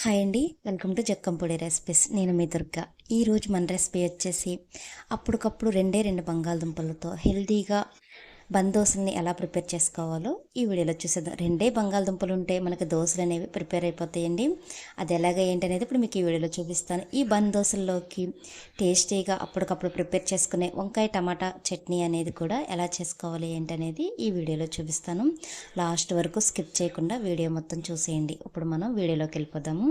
Hi అండి. Welcome to Jakkampodi recipes. నేను మీ దుర్గా. ఈరోజు మన రెసిపీ వచ్చేసి అప్పటికప్పుడు రెండే రెండు బంగాళదుంపలతో హెల్తీగా బందోసుల్ని ఎలా ప్రిపేర్ చేసుకోవాలో ఈ వీడియోలో చూసేద్దాం. రెండే బంగాళదుంపలు ఉంటే మనకి దోశలు అనేవి ప్రిపేర్ అయిపోతాయండి. అది ఎలాగ ఏంటనేది ఇప్పుడు మీకు ఈ వీడియోలో చూపిస్తాను. ఈ బందోసుల్లోకి టేస్టీగా అప్పటికప్పుడు ప్రిపేర్ చేసుకునే వంకాయ టమాటా చట్నీ అనేది కూడా ఎలా చేసుకోవాలి ఏంటనేది ఈ వీడియోలో చూపిస్తాను. లాస్ట్ వరకు స్కిప్ చేయకుండా వీడియో మొత్తం చూసేయండి. ఇప్పుడు మనం వీడియోలోకి వెళ్ళిపోదాము.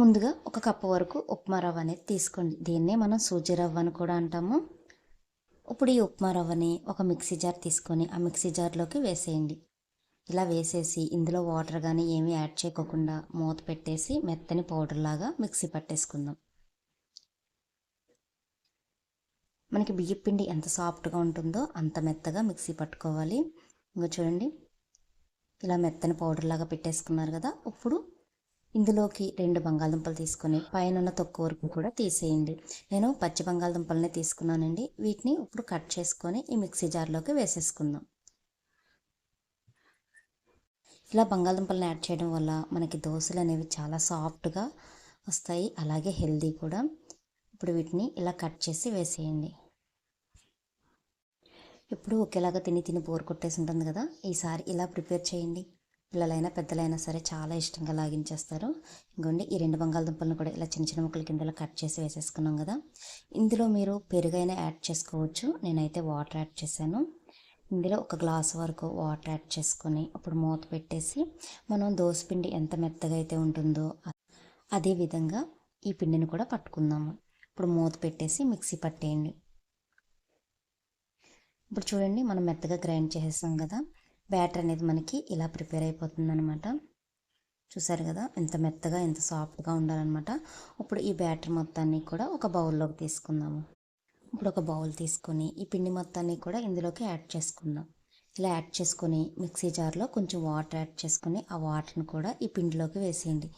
ముందుగా ఒక కప్పు వరకు ఉప్మా రవ్వ అనేది తీసుకోండి. దీన్నే మనం సూజీ రవ్వ అని కూడా అంటాము. ఇప్పుడు ఈ ఉప్మా రవ్వని ఒక మిక్సీ జార్ తీసుకొని ఆ మిక్సీ జార్లోకి వేసేయండి. ఇలా వేసేసి ఇందులో వాటర్ కానీ ఏమీ యాడ్ చేయకోకుండా మూత పెట్టేసి మెత్తని పౌడర్ లాగా మిక్సీ పట్టేసుకుందాం. మనకి బియ్యం పిండి ఎంత సాఫ్ట్గా ఉంటుందో అంత మెత్తగా మిక్సీ పట్టుకోవాలి. ఇంకా చూడండి. ఇలా మెత్తని పౌడర్ లాగా పెట్టేసుకున్నారు కదా ఇప్పుడు ఇందులోకి రెండు బంగాళదుంపలు తీసుకొని పైన తొక్కు వరకు కూడా తీసేయండి. నేను పచ్చి బంగాళదుంపలనే తీసుకున్నానండి. వీటిని ఇప్పుడు కట్ చేసుకొని ఈ మిక్సీ జార్లోకి వేసేసుకుందాం. ఇలా బంగాళదుంపలను యాడ్ చేయడం వల్ల మనకి దోశలు అనేవి చాలా సాఫ్ట్గా వస్తాయి. అలాగే హెల్దీ కూడా. ఇప్పుడు వీటిని ఇలా కట్ చేసి వేసేయండి. ఇప్పుడు ఒకేలాగా తిని తిని బోర్ కొట్టేసి ఉంటుంది కదా ఈసారి ఇలా ప్రిపేర్ చేయండి. పిల్లలైనా పెద్దలైనా సరే చాలా ఇష్టంగా లాగించేస్తారు. ఇంకోండి ఈ రెండు బంగాళదుంపలను కూడా ఇలా చిన్న చిన్న ముక్కల కింద కట్ చేసి వేసేసుకున్నాం కదా. ఇందులో మీరు పెరుగైనా యాడ్ చేసుకోవచ్చు. నేనైతే వాటర్ యాడ్ చేశాను. ఇందులో ఒక గ్లాస్ వరకు వాటర్ యాడ్ చేసుకొని అప్పుడు మూత పెట్టేసి మనం పిండి ఎంత మెత్తగా అయితే ఉంటుందో అదే విధంగా ఈ పిండిని కూడా పట్టుకుందాము. ఇప్పుడు మూత పెట్టేసి మిక్సీ పట్టేయండి. ఇప్పుడు చూడండి మనం మెత్తగా గ్రైండ్ చేసేసాం కదా. బ్యాటర్ అనేది మనకి ఇలా ప్రిపేర్ అయిపోతుంది అనమాట చూసారు కదా? ఎంత మెత్తగా ఎంత సాఫ్ట్గా ఉండాలన్నమాట. ఇప్పుడు ఈ బ్యాటర్ మొత్తాన్ని కూడా ఒక బౌల్లోకి తీసుకుందాము. ఇప్పుడు ఒక బౌల్ తీసుకొని ఈ పిండి మొత్తాన్ని కూడా ఇందులోకి యాడ్ చేసుకుందాం. ఇలా యాడ్ చేసుకొని మిక్సీ జార్లో కొంచెం వాటర్ యాడ్ చేసుకొని ఆ వాటర్ని కూడా ఈ పిండిలోకి వేసేయండి.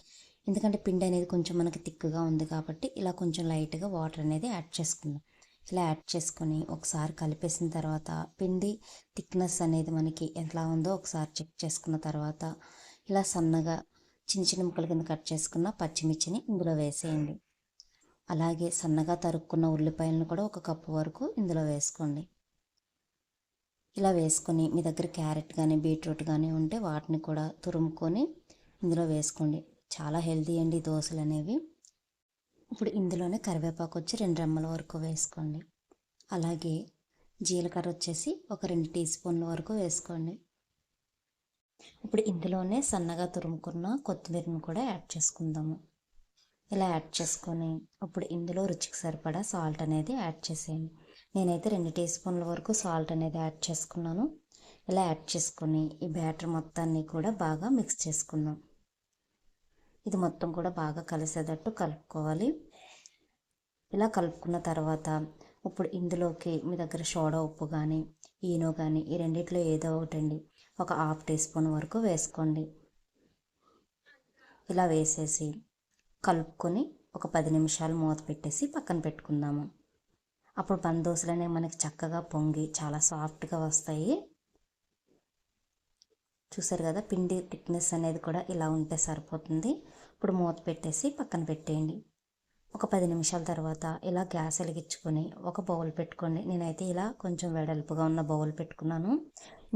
ఎందుకంటే పిండి అనేది కొంచెం మనకి తిక్కుగా ఉంది కాబట్టి ఇలా కొంచెం లైట్గా వాటర్ అనేది యాడ్ చేసుకుందాం. ఇలా యాడ్ చేసుకొని ఒకసారి కలిపేసిన తర్వాత పిండి థిక్నెస్ అనేది మనకి ఎలా ఉందో ఒకసారి చెక్ చేసుకున్న తర్వాత ఇలా సన్నగా చిన్న చిన్న ముక్కల కింద కట్ చేసుకున్న పచ్చిమిర్చిని ఇందులో వేసేయండి. అలాగే సన్నగా తరుక్కున్న ఉల్లిపాయలను కూడా ఒక కప్పు వరకు ఇందులో వేసుకోండి. ఇలా వేసుకొని మీ దగ్గర క్యారెట్ కానీ బీట్రూట్ కానీ ఉంటే వాటిని కూడా తురుముకొని ఇందులో వేసుకోండి. చాలా హెల్తీ అండి దోశలు అనేవి. ఇప్పుడు ఇందులోనే కరివేపాకు వచ్చి రెండు రెమ్మల వరకు వేసుకోండి. అలాగే జీలకర్ర వచ్చేసి ఒక రెండు టీ స్పూన్ల వరకు వేసుకోండి. ఇప్పుడు ఇందులోనే సన్నగా తురుముకున్న కొత్తిమీరను కూడా యాడ్ చేసుకుందాము. ఇలా యాడ్ చేసుకొని ఇప్పుడు ఇందులో రుచికి సరిపడా సాల్ట్ అనేది యాడ్ చేసేయండి. నేనైతే రెండు టీ స్పూన్ల వరకు సాల్ట్ అనేది యాడ్ చేసుకున్నాను. ఇలా యాడ్ చేసుకొని ఈ బ్యాటర్ మొత్తాన్ని కూడా బాగా మిక్స్ చేసుకుందాం. ఇది మొత్తం కూడా బాగా కలిసేటట్టు కలుపుకోవాలి. ఇలా కలుపుకున్న తర్వాత ఇప్పుడు ఇందులోకి మీ దగ్గర సోడా ఉప్పు కానీ ఈనో కానీ ఈ రెండిట్లో ఏదో ఒకటండి. ఒక హాఫ్ టీ స్పూన్ వరకు వేసుకోండి. ఇలా వేసేసి కలుపుకొని ఒక పది నిమిషాలు మూత పెట్టేసి పక్కన పెట్టుకుందాము. అప్పుడు బందోసులు అనేవి మనకి చక్కగా పొంగి చాలా సాఫ్ట్గా వస్తాయి. చూసారు కదా పిండి థిక్నెస్ అనేది కూడా ఇలా ఉంటే సరిపోతుంది. ఇప్పుడు మూత పెట్టేసి పక్కన పెట్టేయండి. ఒక పది నిమిషాల తర్వాత ఇలా గ్యాస్ వెలిగించుకొని ఒక బౌల్ పెట్టుకోండి. నేనైతే ఇలా కొంచెం వెడల్పుగా ఉన్న బౌల్ పెట్టుకున్నాను.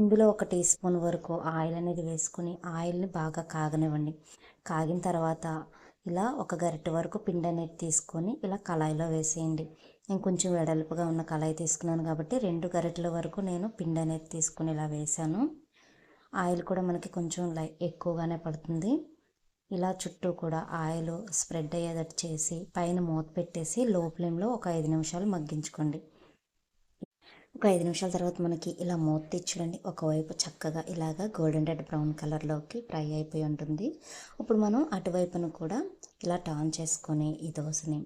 ఇందులో ఒక టీ స్పూన్ వరకు ఆయిల్ అనేది వేసుకొని ఆయిల్ని బాగా కాగనివ్వండి. కాగిన తర్వాత ఇలా ఒక గరిటె వరకు పిండి అనేది తీసుకొని ఇలా కళాయిలో వేసేయండి. నేను కొంచెం వెడల్పుగా ఉన్న కళాయి తీసుకున్నాను కాబట్టి రెండు గరిటెల వరకు నేను పిండి అనేది తీసుకుని ఇలా వేసాను ఆయిల్ కూడా మనకి కొంచెం లై ఎక్కువగానే పడుతుంది. ఇలా చుట్టూ కూడా ఆయిల్ స్ప్రెడ్ అయ్యేటట్టు చేసి పైన మూత పెట్టేసి లో ఫ్లేమ్లో ఒక ఐదు నిమిషాలు మగ్గించుకోండి. ఒక ఐదు నిమిషాల తర్వాత మనకి ఇలా మూత తెచ్చుడండి ఒకవైపు చక్కగా ఇలాగా గోల్డెన్ రెడ్ బ్రౌన్ కలర్లోకి ఫ్రై అయిపోయి ఉంటుంది. ఇప్పుడు మనం అటువైపును కూడా ఇలా టర్న్ చేసుకొని ఈ దోశని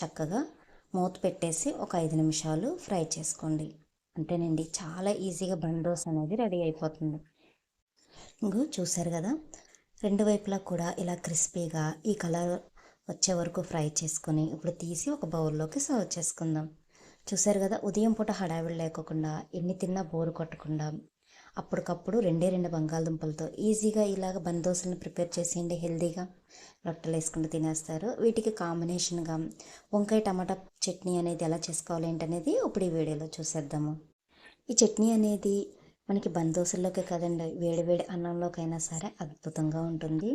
చక్కగా మూత పెట్టేసి ఒక ఐదు నిమిషాలు ఫ్రై చేసుకోండి. అంటేనండి చాలా ఈజీగా బందోస్ అనేది రెడీ అయిపోతుంది. ఇంకో చూసారు కదా? రెండు వైపులా కూడా ఇలా క్రిస్పీగా ఈ కలర్ వచ్చే వరకు ఫ్రై చేసుకొని ఇప్పుడు తీసి ఒక బౌల్లోకి సర్వ్ చేసుకుందాం. చూసారు కదా? ఉదయం పూట హడావిడి లేకోకుండా ఎన్ని తిన్నా బోరు కొట్టకుండా అప్పటికప్పుడు రెండే రెండు బంగాళదుంపలతో ఈజీగా ఇలాగ బందోసులను ప్రిపేర్ చేసేయండి. హెల్తీగా రొట్టెలు వేసుకుంటూ తినేస్తారు. వీటికి కాంబినేషన్గా వంకాయ టమాటా చట్నీ అనేది ఎలా చేసుకోవాలి ఏంటనేది ఇప్పుడు ఈ వీడియోలో చూసేద్దాము. ఈ చట్నీ అనేది మనకి బందోసుల్లోకే కదండి వేడి వేడి అన్నంలోకైనా సరే అద్భుతంగా ఉంటుంది.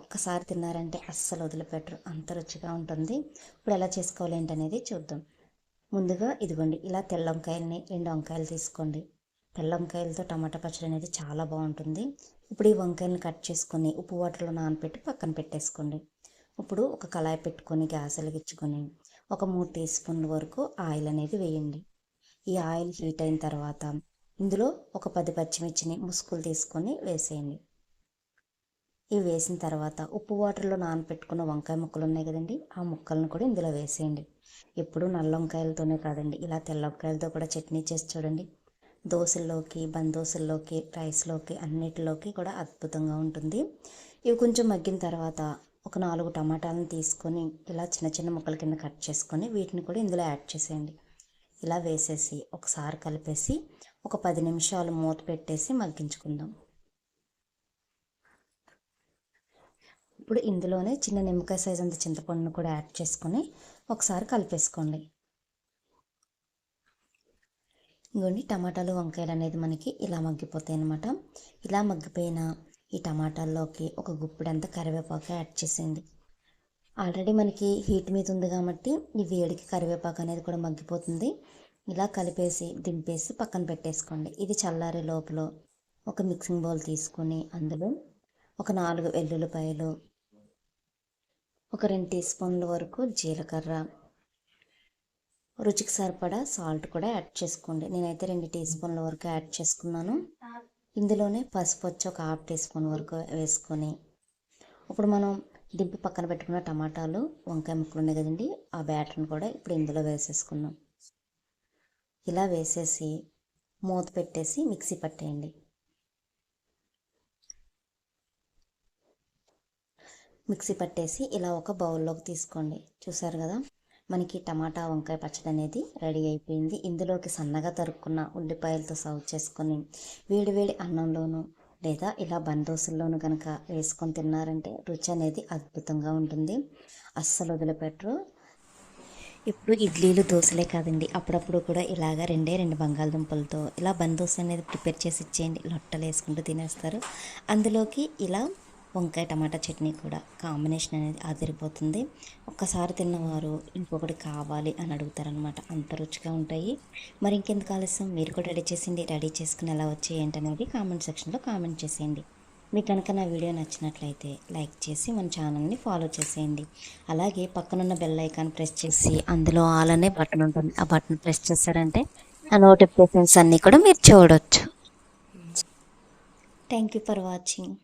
ఒక్కసారి తిన్నారంటే అస్సలు వదిలిపెట్టరు అంత రుచిగా ఉంటుంది. ఇప్పుడు ఎలా చేసుకోవాలి ఏంటనేది చూద్దాం. ముందుగా ఇదిగోండి ఇలా తెల్ల వంకాయలని రెండు వంకాయలు తీసుకోండి. తెల్ల వంకాయలతో టమాటా పచ్చడి అనేది చాలా బాగుంటుంది. ఇప్పుడు ఈ వంకాయలను కట్ చేసుకొని ఉప్పు వాటర్లో నానబెట్టి పక్కన పెట్టేసుకోండి. ఇప్పుడు ఒక కళాయి పెట్టుకొని గ్యాస్ వెలిగించుకొని ఒక మూడు టీ స్పూన్ల వరకు ఆయిల్ అనేది వేయండి. ఈ ఆయిల్ హీట్ అయిన తర్వాత ఇందులో ఒక పది పచ్చిమిర్చిని ముసుగులు తీసుకొని వేసేయండి. ఇవి వేసిన తర్వాత ఉప్పు వాటర్లో నానబెట్టుకున్న వంకాయ ముక్కలు ఉన్నాయి కదండి ఆ ముక్కలను కూడా ఇందులో వేసేయండి. ఎప్పుడు నల్ల వంకాయలతోనే కాదండి ఇలా తెల్ల వంకాయలతో కూడా చట్నీ చేసి చూడండి. దోశల్లోకి బందోసల్లోకి రైస్లోకి అన్నిటిలోకి కూడా అద్భుతంగా ఉంటుంది. ఇవి కొంచెం మగ్గిన తర్వాత ఒక నాలుగు టమాటాలను తీసుకొని ఇలా చిన్న చిన్న ముక్కల కింద కట్ చేసుకొని వీటిని కూడా ఇందులో యాడ్ చేసేయండి. ఇలా వేసేసి ఒకసారి కలిపేసి ఒక పది నిమిషాలు మూత పెట్టేసి మగ్గించుకుందాం. ఇప్పుడు ఇందులోనే చిన్న నిమ్మకాయ సైజ్ అంత చింతపండును కూడా యాడ్ చేసుకొని ఒకసారి కలిపేసుకోండి. ఇంకోండి టమాటాలు వంకాయలు అనేది మనకి ఇలా మగ్గిపోతాయి అన్నమాట. ఇలా మగ్గిపోయిన ఈ టమాటాల్లోకి ఒక గుప్పిడంత కరివేపాకు యాడ్ చేసేయండి. ఆల్రెడీ మనకి హీట్ మీద ఉంది కాబట్టి ఈ వేడికి కరివేపాకు అనేది కూడా మగ్గిపోతుంది. ఇలా కలిపేసి దింపేసి పక్కన పెట్టేసుకోండి. ఇది చల్లారే లోపల ఒక మిక్సింగ్ బౌల్ తీసుకొని అందులో ఒక నాలుగు వెల్లుల్లిపాయలు ఒక రెండు టీ స్పూన్ల వరకు జీలకర్ర రుచికి సరిపడా సాల్ట్ కూడా యాడ్ చేసుకోండి. నేనైతే రెండు టీ స్పూన్ల వరకు యాడ్ చేసుకున్నాను. ఇందులోనే పసుపు వచ్చి ఒక హాఫ్ టీ స్పూన్ వరకు వేసుకొని ఇప్పుడు మనం దింపి పక్కన పెట్టుకున్న టమాటాలు వంకాయ ముక్కలు ఉన్నాయి కదండి ఆ బ్యాటర్ని కూడా ఇప్పుడు ఇందులో వేసేసుకున్నాం ఇలా వేసేసి మూత పెట్టేసి మిక్సీ పట్టేయండి. మిక్సీ పట్టేసి ఇలా ఒక బౌల్లోకి తీసుకోండి. చూసారు కదా? మనకి టమాటా వంకాయ పచ్చడి అనేది రెడీ అయిపోయింది. ఇందులోకి సన్నగా తరుక్కున్న ఉల్లిపాయలతో సర్వ్ చేసుకొని వేడివేడి అన్నంలోనూ లేదా ఇలా బందోసుల్లోనూ కనుక వేసుకొని తిన్నారంటే రుచి అనేది అద్భుతంగా ఉంటుంది. అస్సలు వదిలిపెట్టరు. ఇప్పుడు ఇడ్లీలు దోశలే కాదండి. అప్పుడప్పుడు కూడా ఇలాగ రెండే రెండు బంగాళదుంపలతో ఇలా బందోస అనేది ప్రిపేర్ చేసి ఇచ్చేయండి. లొట్టలు వేసుకుంటూ తినేస్తారు. అందులోకి ఇలా వంకాయ టమాటా చట్నీ కూడా కాంబినేషన్ అనేది అదిరిపోతుంది. ఒక్కసారి తిన్నవారు ఇంకొకటి కావాలి అని అడుగుతారనమాట అంత రుచిగా ఉంటాయి. మరి ఇంకెందుకు ఆలస్యం? మీరు కూడా రెడీ చేసింది రెడీ చేసుకుని ఎలా వచ్చాయి ఏంటనేది కామెంట్ సెక్షన్లో కామెంట్ చేసేయండి. మీకు కనుక నా వీడియో నచ్చినట్లయితే లైక్ చేసి మన ఛానల్ని ఫాలో చేసేయండి. అలాగే పక్కనున్న బెల్ ఐకాన్ ప్రెస్ చేసి అందులో ఆల్ అనే బటన్ ఉంటుంది. ఆ బటన్ ప్రెస్ చేశారంటే ఆ నోటిఫికేషన్స్ అన్నీ కూడా మీరు చూడవచ్చు థ్యాంక్ యూ ఫర్ వాచింగ్